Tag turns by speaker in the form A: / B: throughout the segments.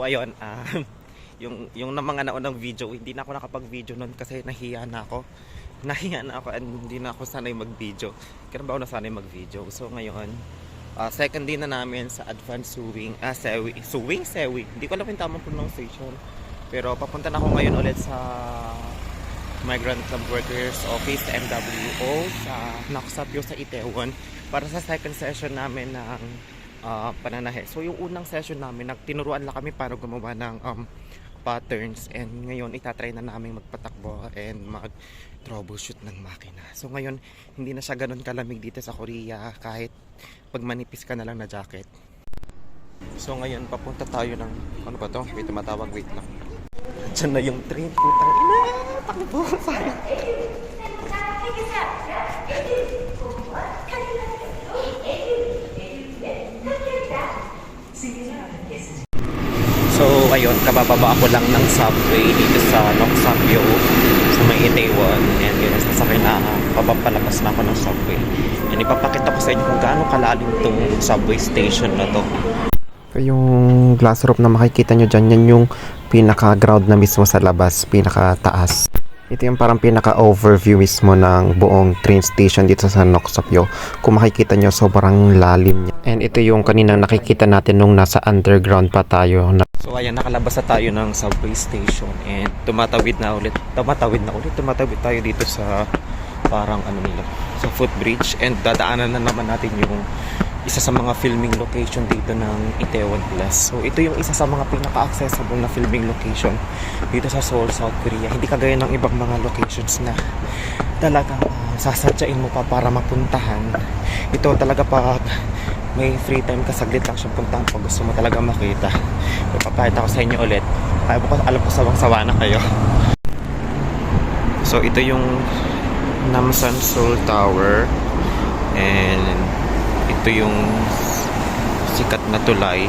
A: ngayon, um, yung, yung na mga naunang video, hindi na ako nakapag-video nun kasi nahiya na ako. Nahiya na ako and hindi na ako sanay mag-video. Kaya ba ako nasanay mag-video? So ngayon, ah, second day na namin sa advanced sewing, ah, sewi, sewing, sewi. Hindi ko alam yung tamang pronunciation. Pero papunta na ako ngayon ulit sa Migrant Club Workers Office, MWO, sa Nakasapyo sa Itaewon para sa second session namin ng ah, pananahe. So yung unang session namin, nagtinuruan lang kami para gumawa ng um, patterns and ngayon itatry na namin magpatakbo and mag troubleshoot ng makina. So ngayon, hindi na siya ganun kalamig dito sa Korea kahit pag manipis ka na lang na jacket. So ngayon, papunta tayo ng, ano ba to? May tumatawag, wait lang. Diyan na yung train, putang ina! Takbo, sayang. So ayun, kabababa ako lang ng subway dito sa Noksapyo sa may Itaewon. And yun, sasakay na pabapalabas na ako ng subway. And ipapakita ko sa inyo kung gaano kalalim tong subway station na to. Yung glass roof na makikita nyo dyan, yan yung pinaka-ground na mismo sa labas, pinaka-taas. Ito yung parang pinaka-overview mismo ng buong train station dito sa Noksapyo. Kung makikita nyo, sobrang lalim niya. And ito yung kaninang nakikita natin nung nasa underground pa tayo. So ayan, nakalabas na tayo ng subway station and tumatawid na ulit. Tumatawid na ulit, tumatawid tayo dito sa parang ano nila, sa footbridge and dadaanan na naman natin yung isa sa mga filming location dito ng Itaewon Plus. So ito yung isa sa mga pinaka-accessible na filming location dito sa Seoul, South Korea. Hindi kagaya ng ibang mga locations na talagang uh, sasadyain mo pa para mapuntahan. Ito talaga pag may free time ka, saglit lang siyang puntahan pag gusto mo talaga makita. Papapahit ako sa inyo ulit. Alam ko, alam ko sawang-sawa na kayo. So ito yung Namsan Seoul Tower and ito yung sikat na tulay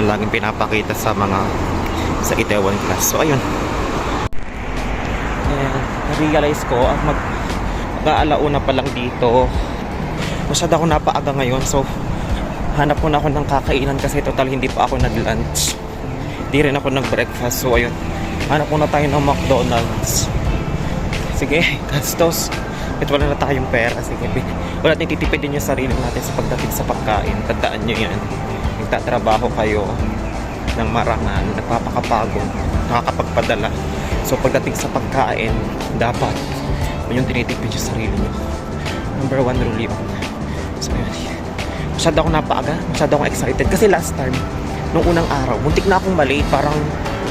A: na laging pinapakita sa mga sa Itaewon class. So ayun. And na-realize ko at mag mag-aalauna pa lang dito. Masyado ako napaaga ngayon. So hanap ko na ako ng kakainan kasi total hindi pa ako nag-lunch. Hindi rin ako nag-breakfast. So ayun. Hanap muna tayo ng McDonald's. Sige, gastos. At wala na tayong pera. Sige, wala natin titipidin yung sarili natin sa pagdating sa pagkain. Tandaan nyo yan. Nagtatrabaho kayo ng marangal, nagpapakapagod, nakakapagpadala. So pagdating sa pagkain, dapat yun yung tinitipid yung sarili nyo. Number one rule yun. So yun. Masyado ako napaaga, masyado akong excited. Kasi last time, nung unang araw, muntik na akong malate. Parang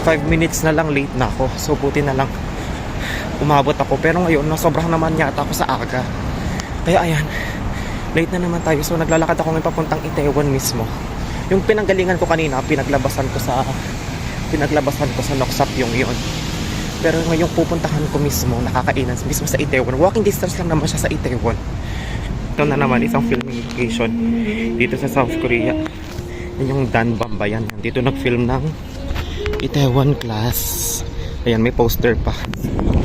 A: 5 minutes na lang late na ako. So buti na lang umabot ako. Pero ngayon, no, sobrang naman yata ako sa aga. Kaya ayan, late na naman tayo. So naglalakad ako ngayon papuntang Itaewon mismo. Yung pinanggalingan ko kanina, pinaglabasan ko sa pinaglabasan ko sa Noksap yung yon. Pero ngayong pupuntahan ko mismo, nakakainan mismo sa Itaewon. Walking distance lang naman siya sa Itaewon. Ito na naman, isang filming location dito sa South Korea. Yung Dan Bambayan. Dito nag-film ng Itaewon class. Ayan, may poster pa.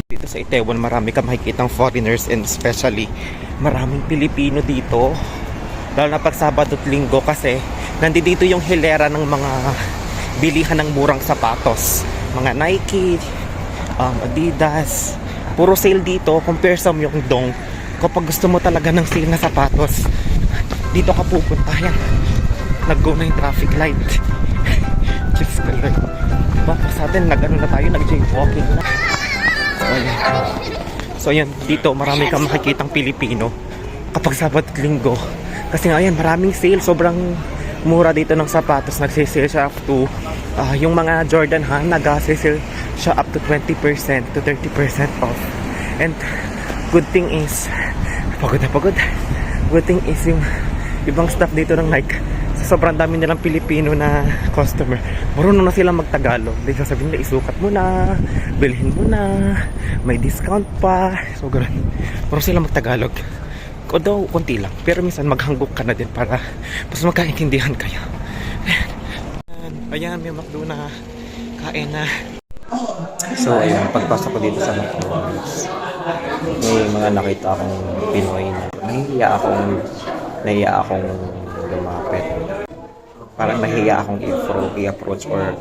A: Dito sa Itaewon, marami ka makikitang foreigners and especially maraming Pilipino dito. Lalo na pag Sabado at Linggo kasi nandito yung hilera ng mga bilihan ng murang sapatos. Mga Nike, um, Adidas. Puro sale dito compare sa Myeongdong. Kapag gusto mo talaga ng sale na sapatos, dito ka pupunta. Yan. Nag-go na yung traffic light. Diyos ko Diba? Sa atin, nag-ano na tayo, nag-jaywalking na. So, ayan. Dito marami kang makikitang Pilipino kapag Sabado at Linggo. Kasi nga, ayan, maraming sale. Sobrang mura dito ng sapatos. Nagsisale siya up to, ah, yung mga Jordan ha, nag-sale siya up to 20% to 30% off. And, good thing is, pagod na pagod. Good thing is yung ibang staff dito ng Nike, sa sobrang dami nilang Pilipino na customer, marunong na sila magtagalog. Di sasabihin nila, isukat mo na, bilhin mo na, may discount pa. So, ganun. Marunong sila magtagalog. Daw, konti lang. Pero minsan maghanggok ka na din para mas magkaintindihan kayo. Ayan may McDo na kain na. So, ayun, pagpasok ko dito sa McDonald's, may mga nakita akong Pinoy na nahihiya akong nahihiya akong lumapit. parang nahiya akong i-approach, or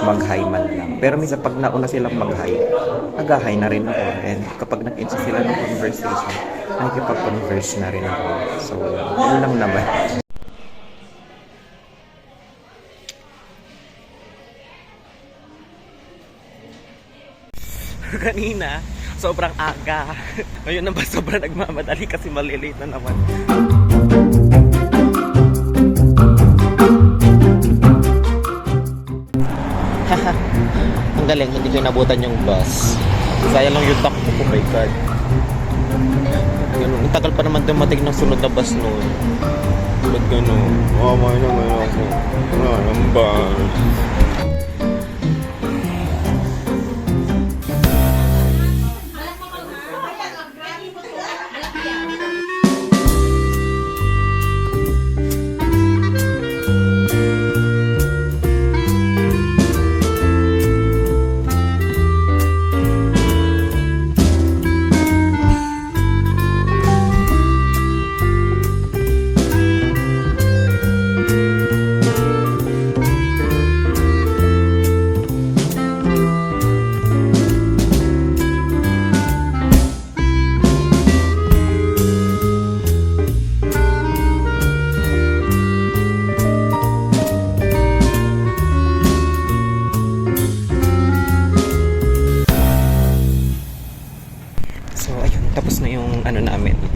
A: mag-hi man lang. Pero minsan pag nauna silang mag-hi, nag-hi na rin ako. And kapag nag-enjoy sila ng conversation, nakikipag-converse na rin ako. So, yun lang naman. Kanina, sobrang aga. Ngayon naman sobrang nagmamadali kasi malilate na naman. Ang galing, hindi ko inabutan yung bus. Sayang lang yung takbo ko, my God. Ganun. Ang tagal pa naman dumating ng sunod na bus noon. Ba't gano'n? Oh, may naman ako. Wala nang bus.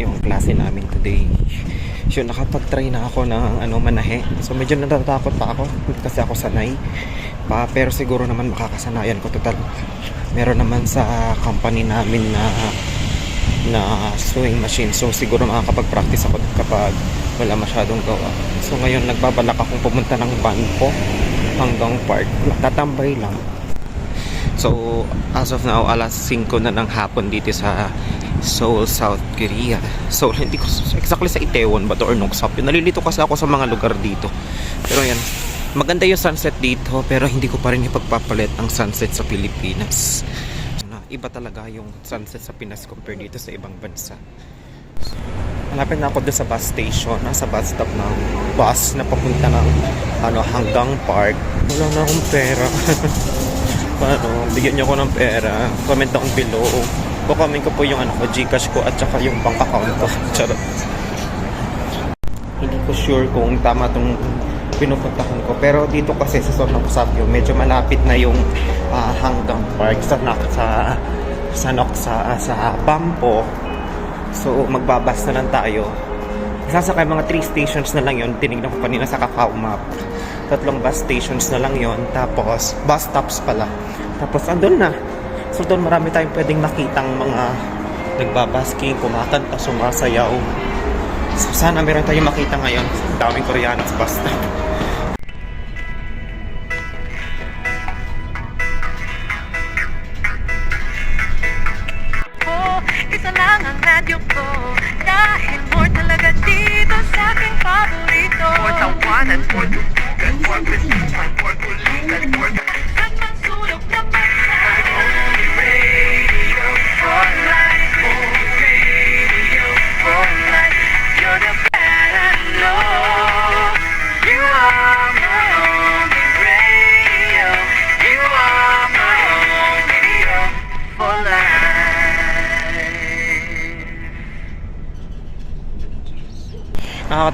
A: Yung klase namin today. So nakapag-try na ako ng ano manahe. So medyo natatakot pa ako kasi ako sanay. Pa, pero siguro naman makakasanayan ko total. Meron naman sa company namin na na sewing machine. So siguro makakapag-practice ako kapag wala masyadong gawa. So ngayon nagbabalak akong pumunta ng van ko hanggang park. Tatambay lang. So, as of now, alas 5 na ng hapon dito sa Seoul, South Korea. So, hindi ko exactly sa Itaewon ba to or Noksap. Nalilito kasi ako sa mga lugar dito. Pero yan, maganda yung sunset dito pero hindi ko pa rin ipagpapalit ang sunset sa Pilipinas. Iba talaga yung sunset sa Pinas compare dito sa ibang bansa. Malapit na ako doon sa bus station, nasa bus stop ng bus na papunta ng ano, hanggang park. Wala na akong pera. Paano? Bigyan niyo ako ng pera. Comment down below. Kukomment ko po yung ano ko, Gcash ko at saka yung bank account ko. Charot. Hindi ko sure kung tama tong pinupuntahan ko. Pero dito kasi sa Sorno Sapyo, medyo malapit na yung ah, hanggang park sa sa sa sa sa Bampo. So magbabas na lang tayo. Sasakay mga 3 stations na lang yon Tinignan ko kanina sa Kakao Map. Tatlong bus stations na lang yon Tapos, bus stops pala. Tapos, andun na. So, doon marami tayong pwedeng makitang mga nagbabasking, kumakanta, sumasayaw. So, sana meron tayong makita ngayon. Daming Koreano sa bus stop.
B: ko Isa lang ang radyo ko Dahil more talaga dito sa aking paborito For tawanan, for dudugan, for bisipan, for kulitan, for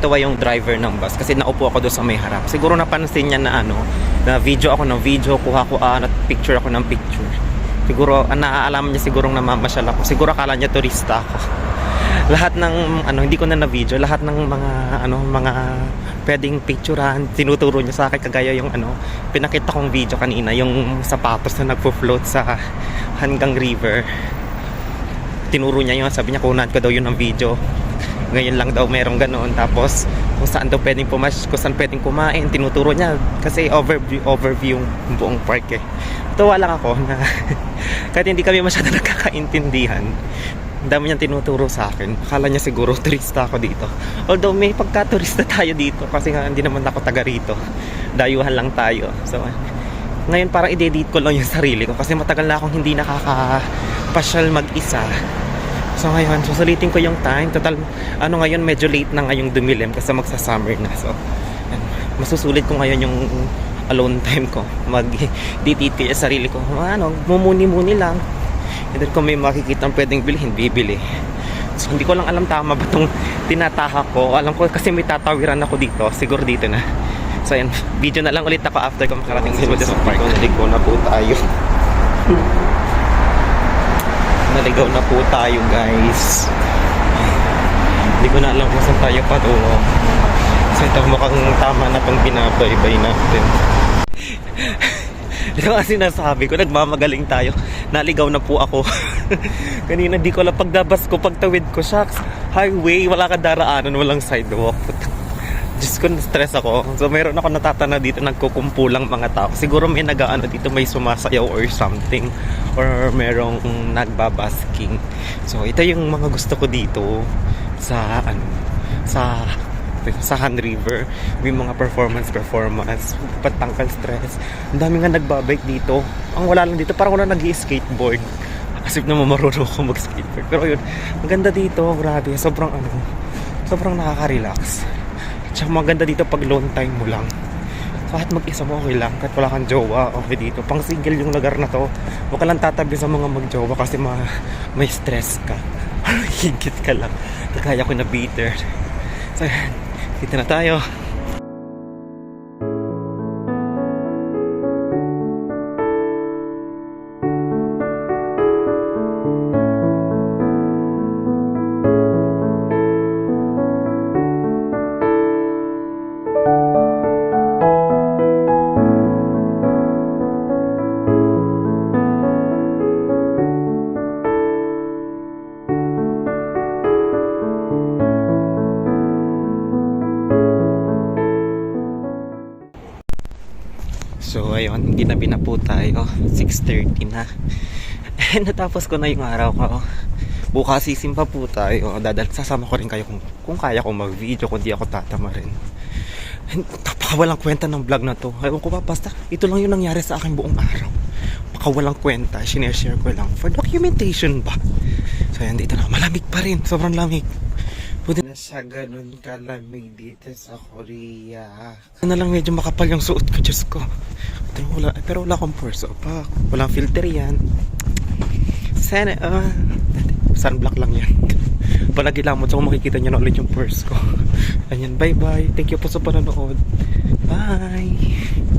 A: Nakakatawa yung driver ng bus kasi naupo ako doon sa may harap. Siguro napansin niya na ano, na video ako ng video, kuha ko ah, at picture ako ng picture. Siguro, ah, naaalaman niya sigurong namamasyal ako. Siguro akala niya turista ako. lahat ng ano hindi ko na na video lahat ng mga ano mga pwedeng picturean tinuturo niya sa akin kagaya yung ano pinakita kong video kanina yung sapatos na nagfo-float sa hanggang river tinuro niya yun sabi niya kunan ko daw yun ng video ngayon lang daw merong ganoon. Tapos kung saan daw pwedeng pumas kung saan pwedeng kumain tinuturo niya. Kasi overview overview yung buong park eh. Tuwa lang ako na kahit hindi kami masyado nakakaintindihan ang dami niyang tinuturo sa akin. Akala niya siguro turista ako dito. Although may pagka-turista tayo dito kasi nga hindi naman ako taga rito. Dayuhan lang tayo. So ngayon parang i-dedicate ko lang yung sarili ko kasi matagal na akong hindi nakakapasyal mag-isa So ngayon, susulitin ko yung time. Total, ano ngayon, medyo late na ngayong dumilim kasi magsa-summer na. So, masusulit ko ngayon yung alone time ko. Mag DTT sa sarili ko. Ano, mumuni-muni lang. And then kung may makikita pwedeng bilhin, bibili. So, hindi ko lang alam tama ba itong tinatahak ko. Alam ko kasi may tatawiran ako dito. Siguro dito na. So, yan. Video na lang ulit ako after ko makarating sa Woods Park. Naligaw na po tayo. Naligaw na po tayo, guys. Hindi ko na alam kung saan tayo patungo. So, ito mukhang tama na itong binabaybay natin. Ito nga sinasabi ko, nagmamagaling tayo. Naligaw na po ako. Kanina di ko alam pagdabas ko, pagtawid ko, shucks, highway, wala ka daraanan, walang sidewalk. Diyos ko, stress ako. So, meron ako natatana dito, nagkukumpulang mga tao. Siguro may nagaano dito, may sumasayaw or something. Or merong nagbabasking. So, ito yung mga gusto ko dito sa, ano, sa sa Han River. May mga performance performance, patangkal stress. Ang dami nga nagbabike dito. Ang wala lang dito, parang wala nag skateboard As if naman marunong ako mag-skateboard. Pero yun, maganda dito, grabe. Sobrang ano, sobrang nakaka-relax. Tsaka maganda dito pag lone time mo lang. Kahit mag-isa mo, okay lang. Kahit wala kang jowa, okay dito. Pang single yung lugar na to. Huwag ka lang tatabi sa mga mag-jowa kasi ma may stress ka. Higit ka lang. Kagaya ko na bitter. So. Dito na tayo. 6.30 na. Eh, natapos ko na yung araw ko. Bukas sisimpa po tayo. Dadal, sasama ko rin kayo kung, kung kaya ko mag-video, kung di ako tatama rin. Napakawalang kwenta ng vlog na to. Ewan ko ba, basta ito lang yung nangyari sa akin buong araw. Pakawalang kwenta, sineshare ko lang. For documentation ba? So yan, dito na. Malamig pa rin. Sobrang lamig. Buti na siya ganun kalamig dito sa Korea. Ano na lang medyo makapal yung suot ko, Diyos ko. Pero wala, pero wala akong purse pa. Walang filter yan. Sana, ah, sunblock lang yan. Pag nagilamot so makikita niyo na ulit yung purse ko. Ayan, bye bye. Thank you po sa panonood. Bye!